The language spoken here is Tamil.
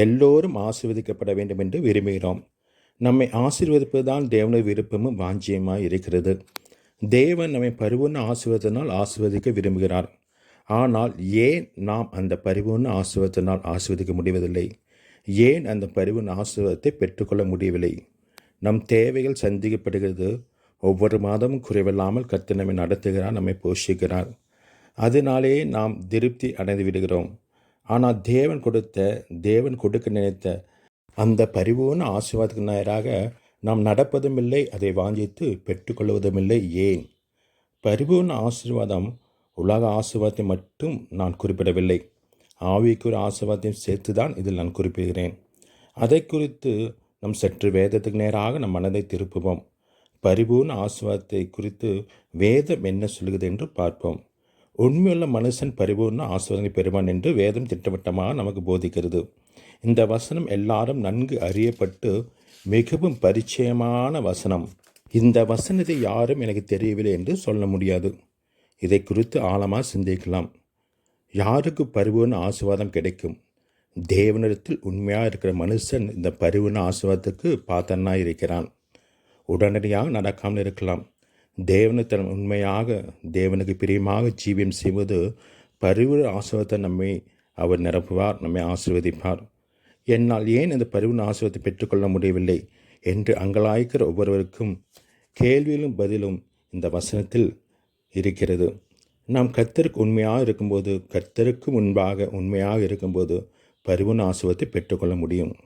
எல்லோரும் ஆசிர்வதிக்கப்பட வேண்டும் என்று விரும்புகிறோம். நம்மை ஆசீர்வதிப்பதுதான் தேவனுடைய விருப்பமும் வாஞ்சியமாக இருக்கிறது. தேவன் நம்மை பரிபூர்ண ஆசீர்வாதத்தினால் ஆசீர்வதிக்க விரும்புகிறார். ஆனால் ஏன் நாம் அந்த பரிபூர்ண ஆசீர்வாதத்தினால் ஆசீர்வதிக்க முடிவதில்லை? ஏன் அந்த பரிபூர்ண ஆசீர்வாதத்தை பெற்றுக்கொள்ள முடியவில்லை? நம் தேவைகள் சந்திக்கப்படுகிறது. ஒவ்வொரு மாதமும் குறைவில்லாமல் கத்து நம்மை நடத்துகிறார் நம்மை போஷிக்கிறார். அதனாலேயே நாம் திருப்தி அடைந்து விடுகிறோம். ஆனால் தேவன் கொடுத்த தேவன் கொடுக்க நினைத்த அந்த பரிபூர்ண ஆசீர்வாதத்துக்கு நேராக நாம் நடப்பதும் இல்லை அதை வாஞ்சித்து பெற்றுக்கொள்வதும் இல்லை ஏன்? பரிபூர்ண ஆசீர்வாதம் உலக ஆசீர்வாதத்தை மட்டும் நான் குறிப்பிடவில்லை. ஆவிக்குரிய ஆசீர்வாதத்தையும் சேர்த்து தான் இதில் நான் குறிப்பிடுகிறேன். அதை குறித்து நம் சற்று வேதத்துக்கு நேராக நம் மனதை திருப்புவோம். பரிபூர்ண ஆசீர்வாதத்தை குறித்து வேதம் என்ன சொல்கிறது என்று பார்ப்போம். உண்மையுள்ள மனுஷன் பரிபூர்ண ஆசீர்வாதங்களை பெறுவான் என்று வேதம் திட்டவட்டமாக நமக்கு போதிக்கிறது. இந்த வசனம் எல்லாரும் நன்கு அறியப்பட்டு மிகவும் பரிச்சயமான வசனம். இந்த வசனத்தை யாரும் எனக்கு தெரியவில்லை என்று சொல்ல முடியாது. இதை குறித்து ஆழமாக சிந்திக்கலாம். யாருக்கு பரிபூர்ண ஆசீர்வாதம் கிடைக்கும்? தேவனிடத்தில் உண்மையாக இருக்கிற மனுஷன் இந்த பரிபூர்ண ஆசீர்வாதத்துக்கு பார்த்தன்னா இருக்கிறான் உடனடியாக நடக்காமல் இருக்கலாம். தேவனை தன் உண்மையாக தேவனுக்கு பிரியமாக ஜீவியம் செய்வது பரிவு ஆசிரவத்தை நம்மை அவர் நிரப்புவார் நம்மை ஆசிர்வதிப்பார். என்னால் ஏன் இந்த பரிவின் ஆசிர்வாதத்தை பெற்றுக்கொள்ள முடியவில்லை என்று அங்கலாய்க்கிற ஒவ்வொருவருக்கும் கேள்வியிலும் பதிலும் இந்த வசனத்தில் இருக்கிறது. நாம் கர்த்தருக்கு உண்மையாக இருக்கும்போது கர்த்தருக்கு முன்பாக உண்மையாக இருக்கும்போது பரிவுன் ஆசுவத்தை பெற்றுக்கொள்ள முடியும்.